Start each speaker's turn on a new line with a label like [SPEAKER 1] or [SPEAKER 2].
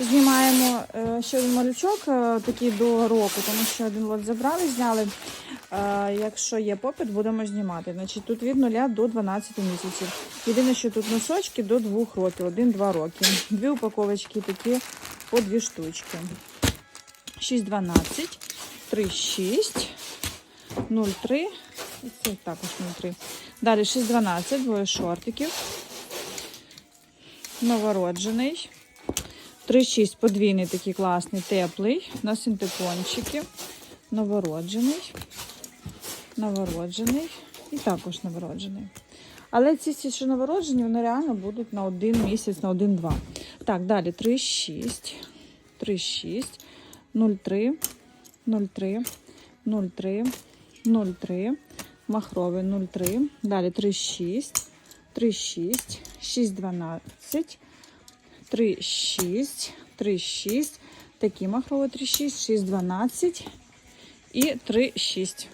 [SPEAKER 1] Знімаємо е, ще один малючок, е, такий до року, тому що один лот забрали, зняли. Е, Якщо є попит, будемо знімати. Значить, тут від 0 до 12 місяців. Єдине, що тут носочки до 2 років, 1-2 роки. Дві упаковочки такі по дві штучки. 6,12, 3,6, 0,3. І це також 0,3. Далі 6,12, двоє шортиків. Новороджений. 3,6 подвійний такий класний, теплий. На синтепончики. Новороджений. Новороджений. І також новороджений. Але ці, що новороджені, вони реально будуть на один місяць, на один-два. Так, далі 3,6, 3,6, 0,3, 0,3, 0,3, 0,3, махровий 0,3, далі 3,6, 3,6, 6,12, 3,6, 3,6, такі махрові 3,6, 6,12 і 3,6.